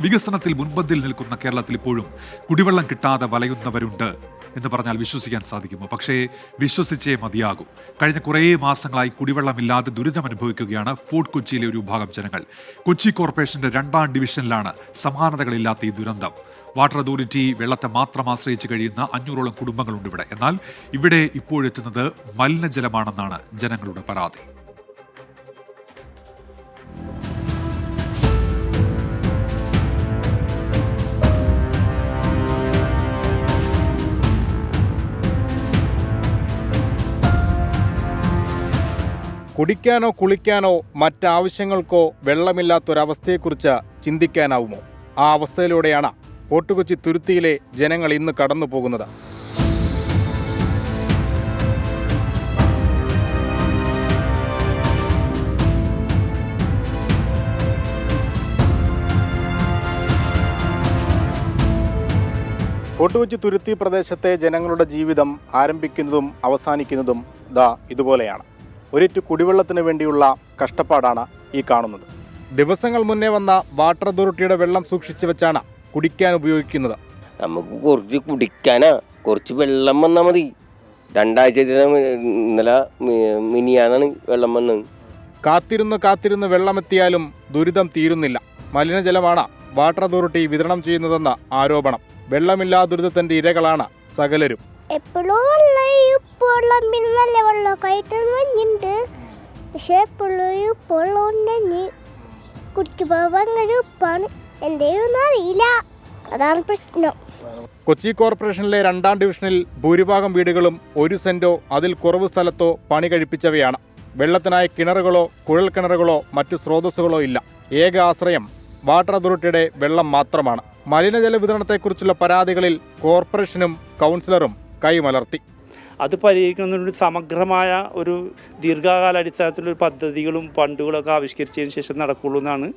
വികസനത്തിൽ മുൻപന്തിൽ നിൽക്കുന്ന കേരളത്തിൽ ഇപ്പോഴും കുടിവെള്ളം കിട്ടാതെ വലയുന്നവരുണ്ട് എന്ന് പറഞ്ഞാൽ വിശ്വസിക്കാൻ സാധിക്കുമോ? പക്ഷേ വിശ്വസിച്ചേ മതിയാകൂ. കഴിഞ്ഞ കുറേ മാസങ്ങളായി കുടിവെള്ളമില്ലാതെ ദുരിതം അനുഭവിക്കുകയാണ് ഫോർട്ട് കൊച്ചിയിലെ ഒരു വിഭാഗം ജനങ്ങൾ. കൊച്ചി കോർപ്പറേഷന്റെ രണ്ടാം ഡിവിഷനിലാണ് സമാനതകളില്ലാത്ത ഈ ദുരന്തം. വാട്ടർ അതോറിറ്റി വെള്ളത്തെ മാത്രം ആശ്രയിച്ച് കഴിയുന്ന അഞ്ഞൂറോളം കുടുംബങ്ങളുണ്ട് ഇവിടെ. എന്നാൽ ഇവിടെ ഇപ്പോഴെത്തുന്നത് മലിനജലമാണെന്നാണ് ജനങ്ങളുടെ പരാതി. കുടിക്കാനോ കുളിക്കാനോ മറ്റാവശ്യങ്ങൾക്കോ വെള്ളമില്ലാത്തൊരവസ്ഥയെക്കുറിച്ച് ചിന്തിക്കാനാവുമോ? ആ അവസ്ഥയിലൂടെയാണ് ഫോർട്ടുകൊച്ചി തുരുത്തിയിലെ ജനങ്ങൾ ഇന്ന് കടന്നു പോകുന്നത് ഫോർട്ടുകൊച്ചി തുരുത്തി പ്രദേശത്തെ ജനങ്ങളുടെ ജീവിതം ആരംഭിക്കുന്നതും അവസാനിക്കുന്നതും ദാ ഇതുപോലെയാണ്. ഒരിറ്റു കുടിവെള്ളത്തിന് വേണ്ടിയുള്ള കഷ്ടപ്പാടാണ് ഈ കാണുന്നത്. ദിവസങ്ങൾ മുന്നേ വന്ന വാട്ടർ അതോറിറ്റിയുടെ വെള്ളം സൂക്ഷിച്ചു വെച്ചാണ് കുടിക്കാൻ ഉപയോഗിക്കുന്നത്. നമുക്ക് കുറച്ച് കുടിക്കാനാ. കുറച്ച് വെള്ളം വന്നാൽ മതി. രണ്ടാഴ്ച ഇന്നലെ മി- മിനിയാന്നാണ് വെള്ളം വന്നത്. കാത്തിരുന്ന് കാത്തിരുന്ന് വെള്ളമെത്തിയാലും ദുരിതം തീരുന്നില്ല. മലിനജലമാണ് വാട്ടർ അതോറിറ്റി വിതരണം ചെയ്യുന്നതെന്ന ആരോപണം. വെള്ളമില്ലാ ദുരിതത്തിന്റെ ഇരകളാണ് സകലരും. എപ്പോഴും വെള്ളം ഇപ്പോൾ പിന്നെ നല്ല വെള്ളമൊക്കെ ആയിട്ട് മഞ്ഞുണ്ട് പക്ഷെ എപ്പോഴും ഇപ്പോൾ ഉണ്ടെങ്കിൽ കുടിക്കുമ്പോൾ ഉപ്പാണ്. എന്തേലും അറിയില്ല. അതാണ് പ്രശ്നം. കൊച്ചി കോർപ്പറേഷനിലെ രണ്ടാം ഡിവിഷനിൽ ഭൂരിഭാഗം വീടുകളും ഒരു സെന്റോ അതിൽ കുറവ് സ്ഥലത്തോ പണി കഴിപ്പിച്ചവയാണ്. വെള്ളത്തിനായി കിണറുകളോ കുഴൽ കിണറുകളോ മറ്റു സ്രോതസ്സുകളോ ഇല്ല. ഏക ആശ്രയം വാട്ടർ അതോറിറ്റിയുടെ വെള്ളം മാത്രമാണ്. മലിനജല വിതരണത്തെക്കുറിച്ചുള്ള പരാതികളിൽ കോർപ്പറേഷനും കൗൺസിലറും കൈമലർത്തി. അത് പരിഹരിക്കുന്നതിന് സമഗ്രമായ ഒരു ദീർഘകാല അടിസ്ഥാനത്തിലുള്ള പദ്ധതികളും ഫണ്ടുകളൊക്കെ ആവിഷ്കരിച്ചതിന് ശേഷം നടക്കുള്ളൂ എന്നാണ്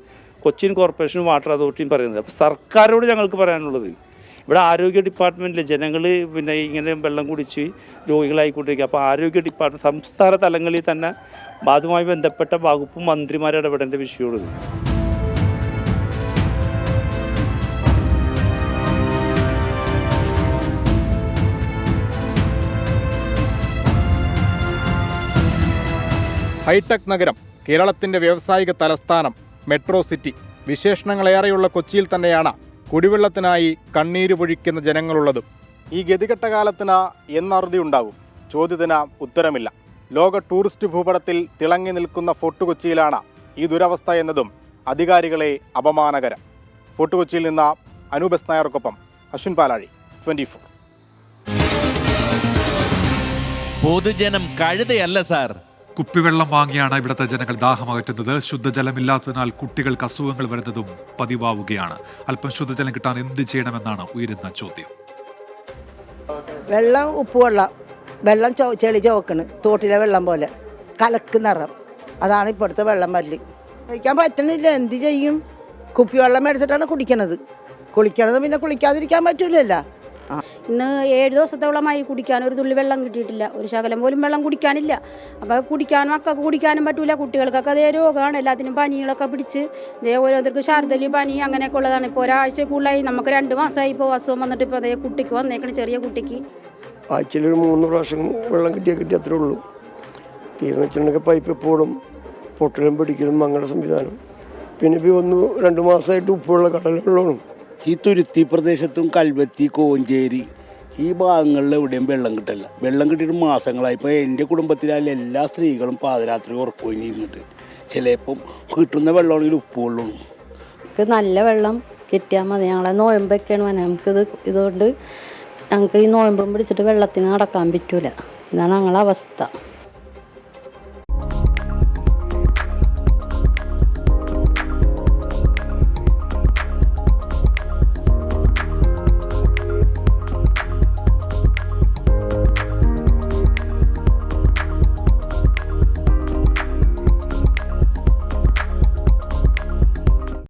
കൊച്ചിൻ കോർപ്പറേഷനും വാട്ടർ അതോറിറ്റിയും പറയുന്നത്. അപ്പോൾ സർക്കാരോട് ഞങ്ങൾക്ക് പറയാനുള്ളത് ഇവിടെ ആരോഗ്യ ഡിപ്പാർട്ട്മെന്റിൽ ജനങ്ങൾ പിന്നെ ഇങ്ങനെ വെള്ളം കുടിച്ച് രോഗികളായിക്കൊണ്ടിരിക്കുക. അപ്പോൾ ആരോഗ്യ ഡിപ്പാർട്ട്മെന്റ് സംസ്ഥാന തലങ്ങളിൽ തന്നെ അതുമായി ബന്ധപ്പെട്ട വകുപ്പ് മന്ത്രിമാർ ഇടപെടേണ്ട വിഷയമാണിത് ഹൈടെക് നഗരം കേരളത്തിന്റെ വ്യാവസായിക തലസ്ഥാനം മെട്രോ സിറ്റി വിശേഷണങ്ങളേറെയുള്ള കൊച്ചിയിൽ തന്നെയാണ് കുടിവെള്ളത്തിനായി കണ്ണീര് പൊഴിക്കുന്ന ജനങ്ങളുള്ളതും. ഈ ഗതികെട്ട കാലത്തിന് എന്നറുതി ഉണ്ടാകും ചോദ്യത്തിന് ഉത്തരമില്ല. ലോക ടൂറിസ്റ്റ് ഭൂപടത്തിൽ തിളങ്ങി നിൽക്കുന്ന ഫോർട്ട് കൊച്ചിയിലാണ് ഈ ദുരവസ്ഥ എന്നതും അധികാരികളെ അപമാനകരം. ഫോർട്ട് കൊച്ചിയിൽ നിന്ന് അനൂപസ് നായർക്കൊപ്പം അശ്വിൻ പാലാഴി ട്വന്റി ഫോർ. പൊതുജനം കഴുതയല്ല സാർ. കുപ്പിവെള്ളം വാങ്ങിയാണ് ഇവിടുത്തെ ജനങ്ങൾ ദാഹമകറ്റുന്നത് ശുദ്ധജലമില്ലാത്തതിനാൽ കുട്ടികൾക്ക് അസുഖങ്ങൾ വരുന്നതും പതിവാവുകയാണ്. അല്പം ശുദ്ധജലം കിട്ടാൻ എന്ത് ചെയ്യണമെന്നാണ് ഉയരുന്ന ചോദ്യം. വെള്ളം ഉപ്പുവെള്ളം വെള്ളം. ചെളി ചോക്കണ്. തോട്ടിലെ വെള്ളം പോലെ. കലക്ക് നിറം. അതാണ് ഇപ്പോഴത്തെ വെള്ളം വരൽ. കഴിക്കാൻ പറ്റണില്ല. എന്ത് ചെയ്യും? കുപ്പിവെള്ളം മേടിച്ചിട്ടാണ് കുടിക്കണത്. കുളിക്കണത് പിന്നെ കുളിക്കാതിരിക്കാൻ പറ്റൂലല്ലോ. ഇന്ന് ഏഴ് ദിവസത്തോളമായി കുടിക്കാൻ ഒരു തുള്ളി വെള്ളം കിട്ടിയിട്ടില്ല. ഒരു ശകലം പോലും വെള്ളം കുടിക്കാനില്ല. അപ്പോൾ കുടിക്കാനും മക്കൾക്ക് കുടിക്കാനും പറ്റൂല. കുട്ടികൾക്കൊക്കെ അതേ രോഗമാണ് എല്ലാത്തിനും പനികളൊക്കെ പിടിച്ച് ഇതേ ഓരോരുത്തർക്ക് ശാർദലി പനി അങ്ങനെയൊക്കെ ഉള്ളതാണ്. ഇപ്പോൾ ഒരാഴ്ച കൂടുതലായി നമുക്ക് രണ്ട് മാസമായി ഇപ്പോൾ അസുഖം വന്നിട്ട് ഇപ്പോൾ അതേ കുട്ടിക്ക് വന്നേക്കണം ചെറിയ കുട്ടിക്ക്. ആഴ്ചയിൽ ഒരു മൂന്ന് പ്രാവശ്യം വെള്ളം കിട്ടിയാൽ കിട്ടി അത്രേ ഉള്ളൂ. തീർന്നു വെച്ചിട്ടുണ്ടെങ്കിൽ പൈപ്പ് എപ്പോഴും പൊട്ടലും പിടിക്കലും അങ്ങനെ സംവിധാനം. പിന്നെ ഇപ്പോൾ ഒന്ന് രണ്ട് മാസമായിട്ട് ഉപ്പുള്ള കടലുള്ളതാണ് ഈ തുരുത്തി പ്രദേശത്തും കൽവത്തി കോഞ്ചേരി ഈ ഭാഗങ്ങളിൽ എവിടെയും വെള്ളം കിട്ടില്ല. വെള്ളം കിട്ടിയിട്ട് മാസങ്ങളായി. ഇപ്പോൾ എന്റെ കുടുംബത്തിലായാലും എല്ലാ സ്ത്രീകളും പാതിരാത്രി ഉറക്കൊഴിഞ്ഞിരുന്നിട്ട് ചിലപ്പം കിട്ടുന്ന വെള്ളമാണെങ്കിൽ ഉപ്പ് വെള്ളമാണ് നമുക്ക് നല്ല വെള്ളം കിട്ടിയാൽ മതി. ഞങ്ങളെ നോയമ്പൊക്കെയാണ് വേണം നമുക്കിത് ഇതുകൊണ്ട് ഞങ്ങൾക്ക് ഈ നോയമ്പും പിടിച്ചിട്ട് വെള്ളത്തിന് നടക്കാൻ പറ്റൂല. ഇതാണ് ഞങ്ങളുടെ അവസ്ഥ.